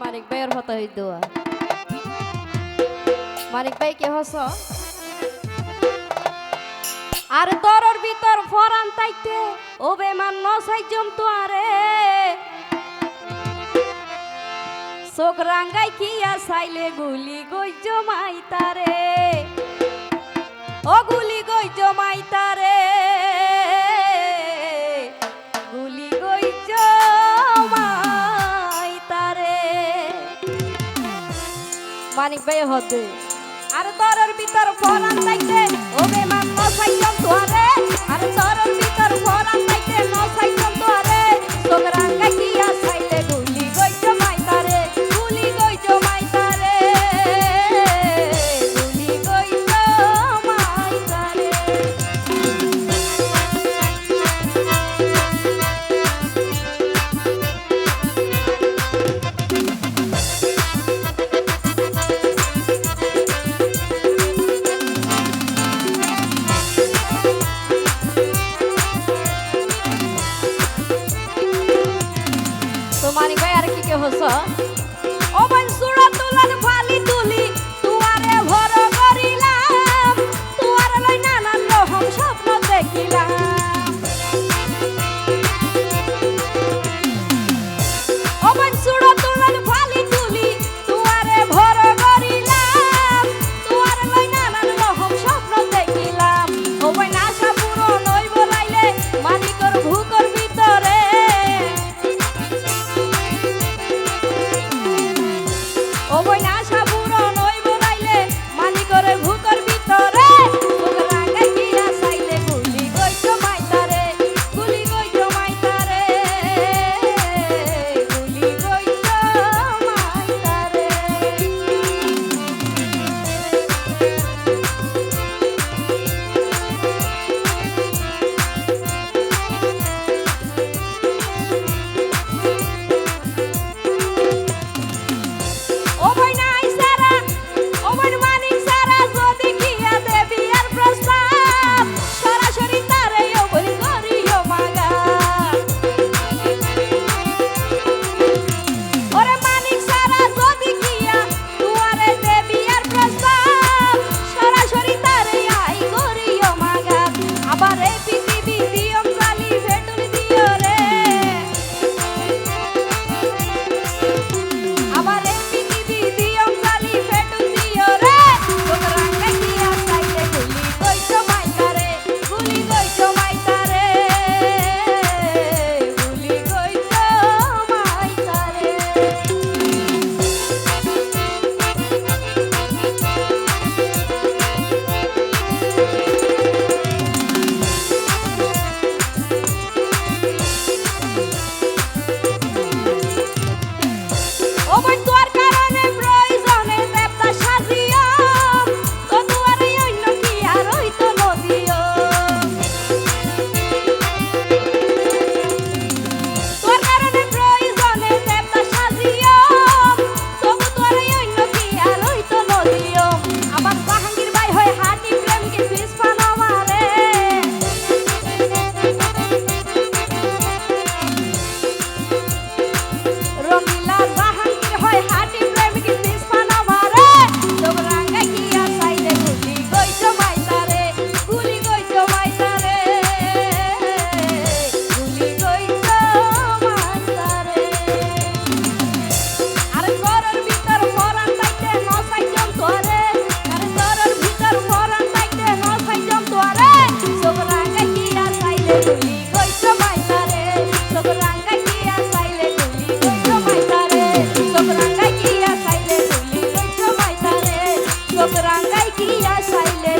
মানিক ভাইয়ের হতা হই দোয়া মানিক ভাই, কে হস? আর দরর ভিতর ফরান তাইতে ও বেমান নসাই জমতো আরে চোখ রাঙ্গাই কিয়া সাইলে গুলি গই জমাই তারে ও গুলি গই জমাই তারে মানিক ভাই হতে আর তোর ভিতর ফলান থাকতে ও বেমান ন সাইকম তোরে আর তোর ভিতর ফলান থাকতে ন সাইকম হস। baby. কি আশাইলে